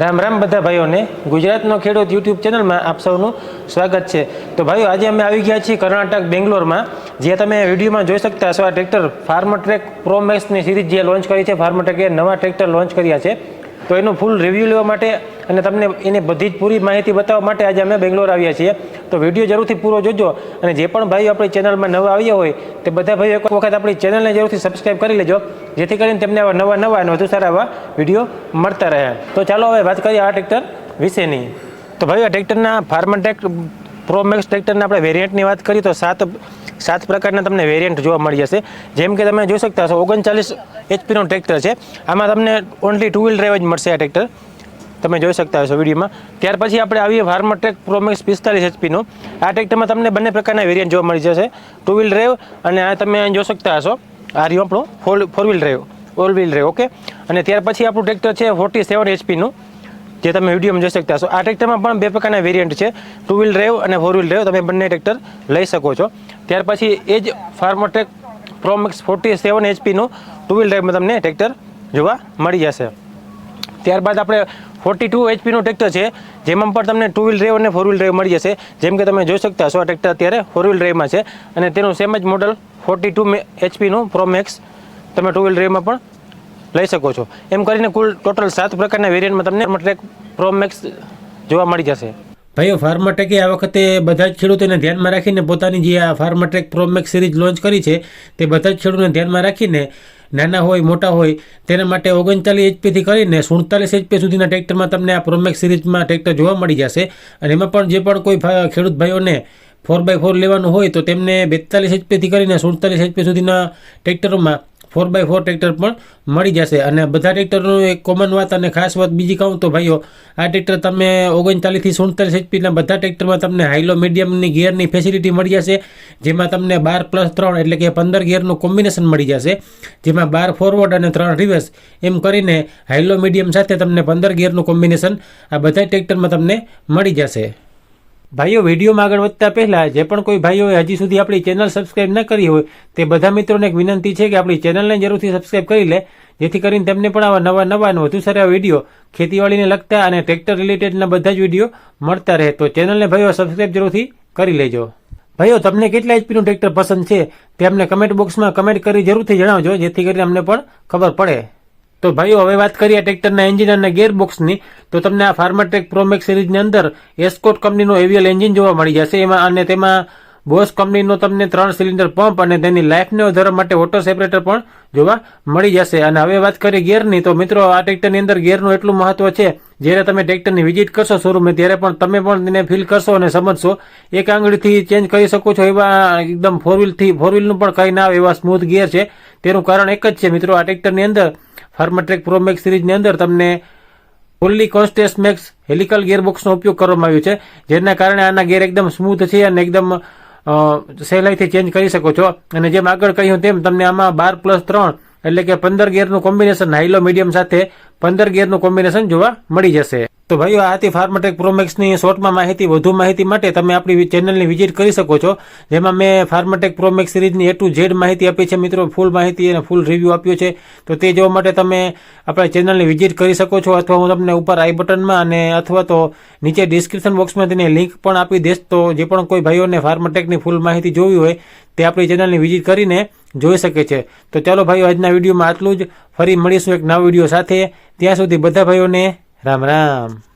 રામ રામ બધા ભાઈઓને. ગુજરાતનો ખેડૂત યુટ્યુબ ચેનલમાં આપ સૌનું સ્વાગત છે. તો ભાઈઓ, આજે અમે આવી ગયા છીએ કર્ણાટક, બેંગ્લોરમાં. જે તમે વિડીયોમાં જોઈ શકતા હશો, આ ટ્રેક્ટર ફાર્મટ્રેક ટ્રેક પ્રો મેક્સની સિરીઝ જે લોન્ચ કરી છે, ફાર્મટ્રેકે નવા ટ્રેક્ટર લોન્ચ કર્યા છે. તો એનું ફૂલ રિવ્યૂ લેવા માટે અને તમને એની બધી જ પૂરી માહિતી બતાવવા માટે આજે અમે બેંગ્લોર આવ્યા છીએ. તો વીડિયો જરૂરથી પૂરો જોજો અને જે પણ ભાઈઓ આપણી ચેનલમાં નવા આવ્યા હોય, તે બધા ભાઈઓ એક વખત આપણી ચેનલને જરૂરથી સબસ્ક્રાઈબ કરી લેજો, જેથી કરીને તેમને આવા નવા નવા અને વધુ સારા આવા વીડિયો મળતા રહે. તો ચાલો હવે વાત કરીએ આ ટ્રેક્ટર વિશેની. તો ભાઈ આ ટ્રેક્ટરના ફાર્મટેક પ્રોમેક્સ પ્રો મેક્સ ટ્રેક્ટરના આપણે વેરિયન્ટની વાત કરીએ તો સાત સાત પ્રકારના તમને વેરિયન્ટ જોવા મળી જશે. જેમ કે તમે જોઈ શકતા હશો, ઓગણચાલીસ એચપીનું ટ્રેક્ટર છે. આમાં તમને ઓનલી ટુ વ્હીલ ડ્રાઈવ જ મળશે આ ટ્રેક્ટર. તમે જોઈ શકતા હશો વિડીયોમાં. ત્યાર પછી આપણે આવીએ ફાર્મર ટ્રેક પ્રોમેક્સ પિસ્તાલીસ એચપીનો આ ટ્રેક્ટરમાં તમને બંને પ્રકારના વેરિયન્ટ જોવા મળી જશે. ટુ વ્હીલ ડ્રાઈવ અને આ તમે જોઈ શકતા હશો. આ રહ્યું આપણું four four wheel drive four wheel drive okay અને ત્યાર પછી આપણું ટ્રેક્ટર છે ફોર્ટી સેવન એચપીનું જે તમે વિડીયોમાં જોઈ શકતા હશો. આ ટ્રેક્ટરમાં પણ બે પ્રકારના વેરિયન્ટ છે. ટુ વ્હીલ ડ્રાઈવ અને ફોર વ્હીલ ડ્રાઈવ તમે બંને ટ્રેક્ટર લઈ શકો છો. ત્યાર પછી એ જ farmer track pro max forty seven એચપીનું two wheel ડ્રાઈવમાં તમને ટ્રેક્ટર જોવા મળી જશે. ત્યારબાદ આપણે ફોર્ટી ટુ એચપીનું ટ્રેક્ટર છે, જેમાં પણ તમને ટુ વ્હીલ ડ્રાઈવ અને ફોર વ્હીલ ડ્રાઈવ મળી જશે. જેમ કે તમે જોઈ શકતા હશો, આ ટ્રેક્ટર અત્યારે ફોર વ્હીલ ડ્રાઈવમાં છે અને તેનું સેમ જ મોડલ ફોર્ટી ટુ એચપીનું પ્રોમેક્સ તમે ટુ વ્હીલ ડ્રાઈવમાં પણ લઈ શકો છો. એમ કરીને કુલ ટોટલ સાત પ્રકારના વેરિયન્ટમાં તમને ટ્રેક પ્રોમેક્સ જોવા મળી જશે. ભાઈઓ, ફાર્માટેકે આ વખતે બધા જ ખેડૂતોને ધ્યાનમાં રાખીને પોતાની જે આ ફાર્માટેક પ્રોમેક્સ સિરીઝ લોન્ચ કરી છે, તે બધા જ ખેડૂતોને ધ્યાનમાં રાખીને, નાના હોય, મોટા હોય, તેના માટે ઓગણચાલીસ એચપીથી કરીને સુડતાલીસ એચપી સુધીના ટ્રેક્ટરમાં તમને આ પ્રોમેક્સ સિરીઝમાં ટ્રેક્ટર જોવા મળી જશે. અને એમાં પણ જે પણ કોઈ ખેડૂત ભાઈઓને ફોર બાય ફોર લેવાનું હોય, તો તેમને બેતાલીસ એચપીથી કરીને સુડતાલીસ એચપી સુધીના ટ્રેક્ટરોમાં ફોર બાય ફોર ટ્રેક્ટર પણ મળી જશે. અને બધા ટ્રેક્ટરનું એક કોમન વાત અને ખાસ વાત બીજી કહું તો ભાઈઓ, આ ટ્રેક્ટર તમે ઓગણચાલીસથી સુડતાલીસ એચપીના બધા ટ્રેક્ટરમાં તમને હાઈલો મીડિયમની ગિયરની ફેસિલિટી મળી જશે. જેમાં તમને બાર પ્લસ ત્રણ એટલે કે પંદર ગિયરનું કોમ્બિનેશન મળી જશે. જેમાં બાર ફોરવર્ડ અને ત્રણ રિવર્સ એમ કરીને હાઈલો મીડિયમ સાથે તમને પંદર ગિયરનું કોમ્બિનેશન આ બધા ટ્રેક્ટરમાં તમને મળી જશે. ભાઈઓ, વિડીયોમાં આગળ વધતા પહેલાં, જે પણ કોઈ ભાઈઓએ હજી સુધી આપણી ચેનલ સબસ્ક્રાઇબ ન કરી હોય, તે બધા મિત્રોને એક વિનંતી છે કે આપણી ચેનલને જરૂરથી સબસ્ક્રાઇબ કરી લે, જેથી કરીને તેમને પણ આવા નવા નવા અને વધુ સારા વીડિયો ખેતીવાડીને લગતા અને ટ્રેક્ટર રિલેટેડના બધા જ વીડિયો મળતા રહે. તો ચેનલને ભાઈઓ સબસ્ક્રાઇબ જરૂરથી કરી લેજો. ભાઈઓ, તમને કેટલા એચપીનું ટ્રેક્ટર પસંદ છે તે અમને કમેન્ટ બોક્સમાં કમેન્ટ કરી જરૂરથી જણાવજો, જેથી કરીને અમને પણ ખબર પડે. તો ભાઈઓ, હવે વાત કરીએ ટ્રેક્ટરના એન્જિન અને ગેરબોક્સની તો તમને આ ફાર્માટેક પ્રોમેક્સ સિરીઝની અંદર એસ્કોટ કંપનીનું એવિયલ એન્જિન જોવા મળી જશે. એમાં અને તેમાં બોસ કંપનીનો તમને ત્રણ સિલિન્ડર પંપ અને તેની લાઈફને વધારવા માટે ઓટો સેપરેટર પણ જોવા મળી જશે. અને હવે વાત કરીએ ગેરની તો મિત્રો, આ ટ્રેક્ટરની અંદર ગેરનું એટલું મહત્વ છે, જ્યારે તમે ટ્રેક્ટરની વિઝિટ કરશો શોરૂમે ત્યારે પણ તમે પણ તેને ફીલ કરશો અને સમજશો. એક આંગળીથી ચેન્જ કરી શકો છો એવા એકદમ ફોર વ્હીલથી ફોર વ્હીલનું પણ કંઈ ના આવે એવા સ્મૂથ ગેર છે. તેનું કારણ એક જ છે, મિત્રો, આ ટ્રેક્ટરની અંદર ફાર્માટ્રેક પ્રોમેક્સ સિરીઝની અંદર તમને ફુલ્લી કોન્સ્ટેસ મેક્સ હેલિકલ ગિયરબોક્સનો ઉપયોગ કરવામાં આવ્યો છે, જેના કારણે આના ગેર એકદમ સ્મૂથ છે અને એકદમ સહેલાઈથી ચેન્જ કરી શકો છો. અને જેમ આગળ કહ્યું તેમ તમને આમાં બાર પ્લસ ત્રણ એટલે કે પંદર ગેરનું કોમ્બિનેશન હાઈલો મીડિયમ સાથે પંદર ગેરનું કોમ્બિનેશન જોવા મળી જશે. તો ભાઈઓ, આ હતી ફાર્મટેક પ્રોમેક્સની શોર્ટમાં માહિતી, વધુ માહિતી માટે તમે આપણી ચેનલની વિઝિટ કરી શકો છો. જેમાં મેં ફાર્મટેક પ્રોમેક્સ સિરીઝની એ ટુ ઝેડ માહિતી આપી છે મિત્રો. ફૂલ માહિતી અને ફૂલ રિવ્યૂ આપ્યો છે. તો તે જોવા માટે તમે આપણા ચેનલની વિઝિટ કરી શકો છો અથવા હું તમને ઉપર આઈ બટનમાં અને અથવા તો નીચે ડિસ્ક્રિપ્શન બોક્સમાં તેની લિંક પણ આપી દઈશ. તો જે પણ કોઈ ભાઈઓને ફાર્મટેકની ફૂલ માહિતી જોવી હોય, તે આપણી ચેનલની વિઝિટ કરીને જોઈ શકે છે. તો ચાલો ભાઈઓ, આજના વિડીયોમાં આટલું જ. ફરી મળીશું એક નવા વીડિયો સાથે. ત્યાં સુધી બધા ભાઈઓને રામ રામ.